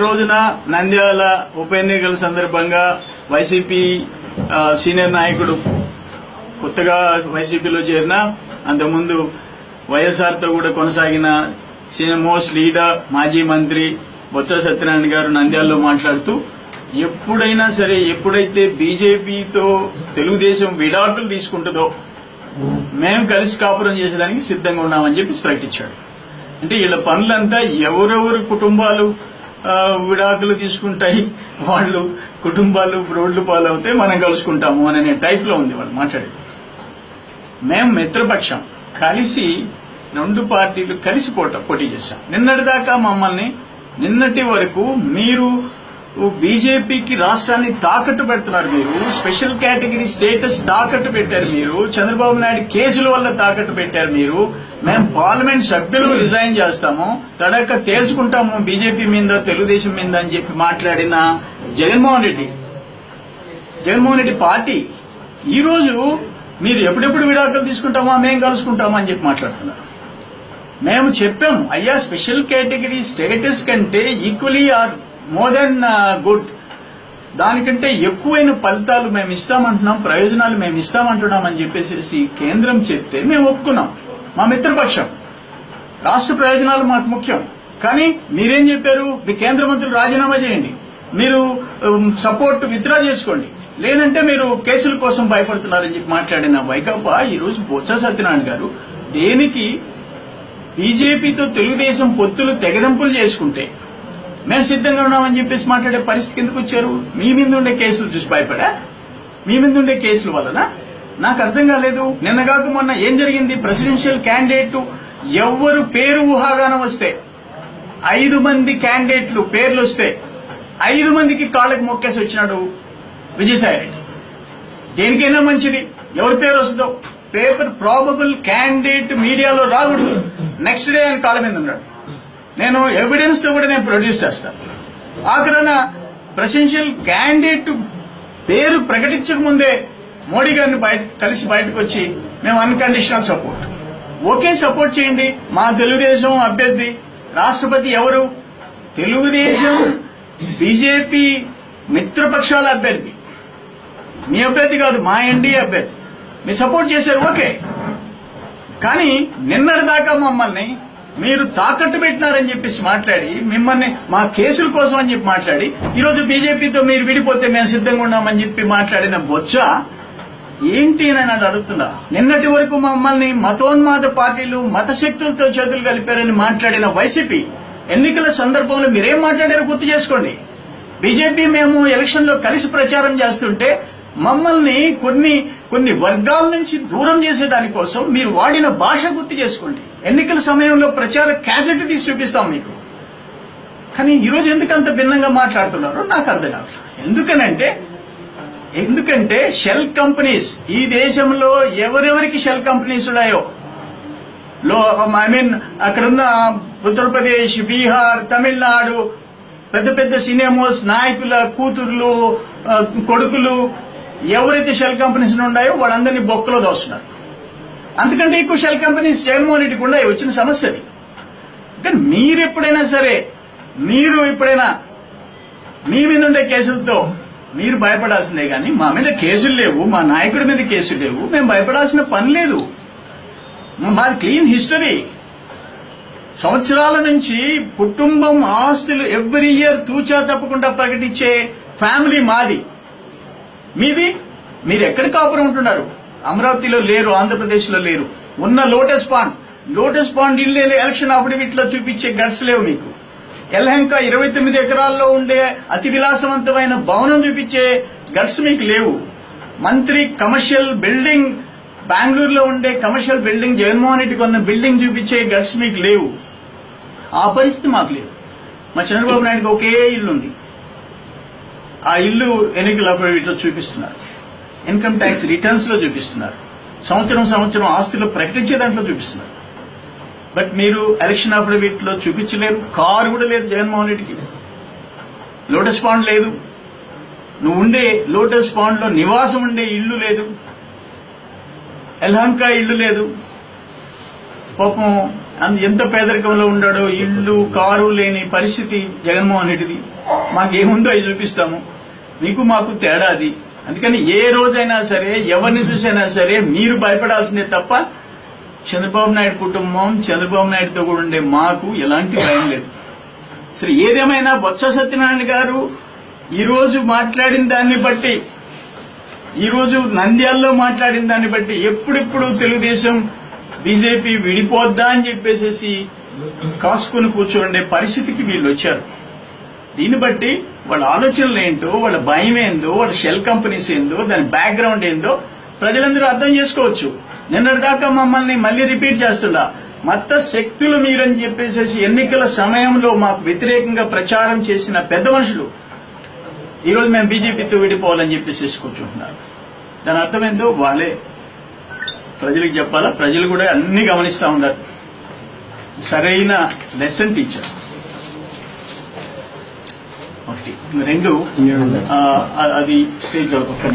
నిన్నటి రోజున నంద్యాల ఉప ఎన్నికల సందర్భంగా వైసీపీ సీనియర్ నాయకుడు కొత్తగా వైసీపీలో చేరిన అంతకుముందు వైఎస్ఆర్తో కూడా కొనసాగిన సీనియర్ మోస్ట్ లీడర్ మాజీ మంత్రి బొత్స సత్యనారాయణ గారు నంద్యాలలో మాట్లాడుతూ ఎప్పుడైనా సరే ఎప్పుడైతే బీజేపీతో తెలుగుదేశం విడాకులు తీసుకుంటుందో మేము కలిసి కాపురం చేసేదానికి సిద్ధంగా ఉన్నామని చెప్పి ప్రకటించాడు. అంటే వీళ్ళ పనులంతా ఎవరెవరు కుటుంబాలు విడాకులు తీసుకుంటాయి. వాళ్ళు కుటుంబాలు రోడ్లు పాలవుతే మనం కలుసుకుంటాము అనే టైప్లో ఉంది వాళ్ళు మాట్లాడేది. మేము మిత్రపక్షం. కలిసి రెండు పార్టీలు కలిసి పోట పోటీ చేశాం. నిన్నటిదాకా మమ్మల్ని నిన్నటి వరకు మీరు బీజేపీకి రాష్ట్రాన్ని తాకట్టు పెడుతున్నారు మీరు. స్పెషల్ కేటగిరీ స్టేటస్ తాకట్టు పెట్టారు మీరు. చంద్రబాబు నాయుడు కేసుల వల్ల తాకట్టు పెట్టారు మీరు. మేము పార్లమెంట్ సభ్యులు రిజైన్ చేస్తాము. తడక తేల్చుకుంటాము బీజేపీ మీద తెలుగుదేశం మీద అని చెప్పి మాట్లాడిన జగన్మోహన్ రెడ్డి. జగన్మోహన్ రెడ్డి పార్టీ. ఈరోజు మీరు ఎప్పుడెప్పుడు విడాకులు తీసుకుంటామా మేము కలుసుకుంటామా అని చెప్పి మాట్లాడుతున్నారు. మేము చెప్పాము అయ్యా స్పెషల్ కేటగిరీ స్టేటస్ కంటే equally or more than good దానికంటే ఎక్కువైన ఫలితాలు మేము ఇస్తామంటున్నాం ప్రయోజనాలు మేము ఇస్తామంటున్నాం అని చెప్పేసి కేంద్రం చెప్తే మేము ఒప్పుకున్నాం. మా మిత్రపక్షం. రాష్ట్ర ప్రయోజనాలు మాకు ముఖ్యం. కానీ మీరేం చెప్పారు? మీ కేంద్ర మంత్రులు రాజీనామా చేయండి. మీరు సపోర్ట్ విత్డ్రా చేసుకోండి. లేదంటే మీరు కేసుల కోసం భయపడుతున్నారని చెప్పి మాట్లాడిన వైకాపా ఈ రోజు బొత్స సత్యనారాయణ గారు దేనికి బీజేపీతో తెలుగుదేశం పొత్తులు తెగదంపులు చేసుకుంటే మేము సిద్ధంగా ఉన్నామని చెప్పేసి మాట్లాడే పరిస్థితి ఎందుకు వచ్చారు? మీ మీద ఉండే కేసులు చూసి భయపడా? మీ మీద ఉండే కేసుల వలన? నాకు అర్థం కాలేదు. నిన్న కాక మొన్న ఏం జరిగింది? ప్రెసిడెన్షియల్ క్యాండిడేట్ ఎవరు పేరు ఊహాగానం వస్తే ఐదు మంది క్యాండిడేట్లు పేర్లు వస్తే ఐదు మందికి కాళ్ళకి మొక్కేసి వచ్చినాడు విజయసాయి రెడ్డి. దేనికైనా మంచిది. ఎవరి పేరు వస్తుందో? పేపర్ ప్రాబబుల్ క్యాండిడేట్ మీడియాలో రాకూడదు. నెక్స్ట్ డే ఆయన కాళ్ళ మీద ఉన్నాడు. నేను ఎవిడెన్స్తో కూడా నేను ప్రొడ్యూస్ చేస్తాను. ఆఖరణ ప్రెసిడెన్షియల్ క్యాండిడేట్ పేరు ప్రకటించక ముందే మోడీ గారిని బయట కలిసి బయటకు వచ్చి మేము అన్కండిషనల్ సపోర్ట్ ఓకే సపోర్ట్ చేయండి. మా తెలుగుదేశం అభ్యర్థి రాష్ట్రపతి ఎవరు? తెలుగుదేశం బీజేపీ మిత్రపక్షాల అభ్యర్థి. మీ అభ్యర్థి కాదు మా ఎన్డీ అభ్యర్థి. మీరు సపోర్ట్ చేశారు ఓకే. కానీ నిన్నటి దాకా మమ్మల్ని మీరు తాకట్టు పెట్టినారని చెప్పేసి మాట్లాడి మిమ్మల్ని మా కేసుల కోసం అని చెప్పి మాట్లాడి ఈరోజు బీజేపీతో మీరు విడిపోతే మేము సిద్ధంగా ఉన్నామని చెప్పి మాట్లాడిన బొచ్చ ఏంటి అని నన్ను అడుగుతున్నా నిన్నటి వరకు మమ్మల్ని మతోన్మాద పార్టీలు మత శక్తులతో చేతులు కలిపారని మాట్లాడిన వైసీపీ ఎన్నికల సందర్భంలో మీరేం మాట్లాడారో గుర్తు చేసుకోండి. బీజేపీ మేము ఎలక్షన్లో కలిసి ప్రచారం చేస్తుంటే మమ్మల్ని కొన్ని కొన్ని వర్గాల నుంచి దూరం చేసే దానికోసం మీరు వాడిన భాష గుర్తు చేసుకోండి. ఎన్నికల సమయంలో ప్రచార క్యాసెట్ తీసి చూపిస్తాం మీకు. కానీ ఈరోజు ఎందుకు అంత భిన్నంగా మాట్లాడుతున్నారో నాకు అర్థం కావట్లేదు. ఎందుకనంటే ఎందుకంటే షెల్ కంపెనీస్ ఈ దేశంలో ఎవరెవరికి షెల్ కంపెనీస్ ఉన్నాయో? లో ఐ మీన్ అక్కడున్న ఉత్తరప్రదేశ్ బీహార్ తమిళనాడు పెద్ద పెద్ద సినిమాస్ నాయకుల కూతుర్లు కొడుకులు ఎవరైతే షెల్ కంపెనీస్ ఉన్నాయో వాళ్ళందరినీ బొక్కలో దోస్తున్నారు. అందుకంటే ఎక్కువ షెల్ కంపెనీస్ జగన్మోహన్ రెడ్డికి ఉన్నాయి వచ్చిన సమస్య అది. కానీ మీరు ఎప్పుడైనా సరే మీరు ఎప్పుడైనా మీ మీద ఉండే కేసులతో మీరు భయపడాల్సిందే కానీ మా మీద కేసులు లేవు మా నాయకుడి మీద కేసులు లేవు మేము భయపడాల్సిన పని లేదు. మా- మాది క్లీన్ హిస్టరీ. సంవత్సరాల నుంచి కుటుంబం ఆస్తులు ఎవ్రీ ఇయర్ తూచా తప్పకుండా ప్రకటించే ఫ్యామిలీ మాది. మీది? మీరు ఎక్కడ కాపురం ఉంటున్నారు? అమరావతిలో లేరు ఆంధ్రప్రదేశ్లో లేరు. ఉన్న లోటస్ పాండ్. లోటస్ పాండ్ ఇల్లు ఎలక్షన్ అఫిడవిట్లో చూపించే గట్స్ లేవు మీకు. ఎల్హంక ఇరవై తొమ్మిది ఎకరాల్లో ఉండే అతి విలాసవంతమైన భవనం చూపించే గట్స్ మీకు లేవు. మంత్రి కమర్షియల్ బిల్డింగ్ బెంగళూరులో ఉండే కమర్షియల్ బిల్డింగ్ జగన్మోహన్ రెడ్డికి ఉన్న బిల్డింగ్ చూపించే గట్స్ మీకు లేవు. ఆ పరిస్థితి మాకు లేదు. మా చంద్రబాబు నాయుడుకి ఒకే ఇల్లు ఉంది ఆ ఇల్లు ఎన్నికల అఫిడవిట్లో చూపిస్తున్నారు. ఇన్కమ్ ట్యాక్స్ రిటర్న్స్లో చూపిస్తున్నారు. సంవత్సరం సంవత్సరం ఆస్తులు ప్రకటించే దాంట్లో చూపిస్తున్నారు. బట్ మీరు ఎలక్షన్ అఫిడవిట్లో చూపించలేరు. కారు కూడా లేదు జగన్మోహన్ రెడ్డికి. లోటస్ పాండ్ లేదు. నువ్వు ఉండే లోటస్ పాండ్లో నివాసం ఉండే ఇల్లు లేదు. ఎల్హంకా ఇల్లు లేదు. పాపం అంత ఎంత పేదరికంలో ఉన్నాడో ఇల్లు కారు లేని పరిస్థితి జగన్మోహన్ రెడ్డిది. మాకేముందో అవి చూపిస్తాము. మీకు మాకు తేడా అది. అందుకని ఏ రోజైనా సరే ఎవరిని చూసైనా సరే మీరు భయపడాల్సిందే తప్ప చంద్రబాబు నాయుడు కుటుంబం చంద్రబాబు నాయుడుతో కూడా ఉండే మాకు ఎలాంటి భయం లేదు. సరే ఏదేమైనా బొత్స సత్యనారాయణ గారు ఈరోజు మాట్లాడిన దాన్ని బట్టి ఈరోజు నంద్యాల్లో మాట్లాడిన దాన్ని బట్టి ఎప్పుడెప్పుడు తెలుగుదేశం బీజేపీ విడిపోద్దా అని చెప్పేసి కాసుకొని కూర్చోండే పరిస్థితికి వీళ్ళు వచ్చారు. దీన్ని బట్టి వాళ్ళ ఆలోచనలు ఏంటో వాళ్ళ భయం ఏందో వాళ్ళ షెల్ కంపెనీస్ ఏందో దాని బ్యాక్గ్రౌండ్ ఏందో ప్రజలందరూ అర్థం చేసుకోవచ్చు. నిన్నటి దాకా మమ్మల్ని మళ్ళీ రిపీట్ చేస్తున్నా మత శక్తులు మీరని చెప్పేసి ఎన్నికల సమయంలో మాకు వ్యతిరేకంగా ప్రచారం చేసిన పెద్ద మనుషులు ఈరోజు మేము బీజేపీతో విడిపోవాలని చెప్పేసి కూర్చుంటున్నారు. దాని అర్థం ఏందో వాళ్ళే. ప్రజలకు చెప్పాలా? ప్రజలు కూడా అన్ని గమనిస్తూ ఉన్నారు. సరైన లెసన్ టీచర్స్ ఒకటి. రెండు అది స్టేజ్ ఒక్క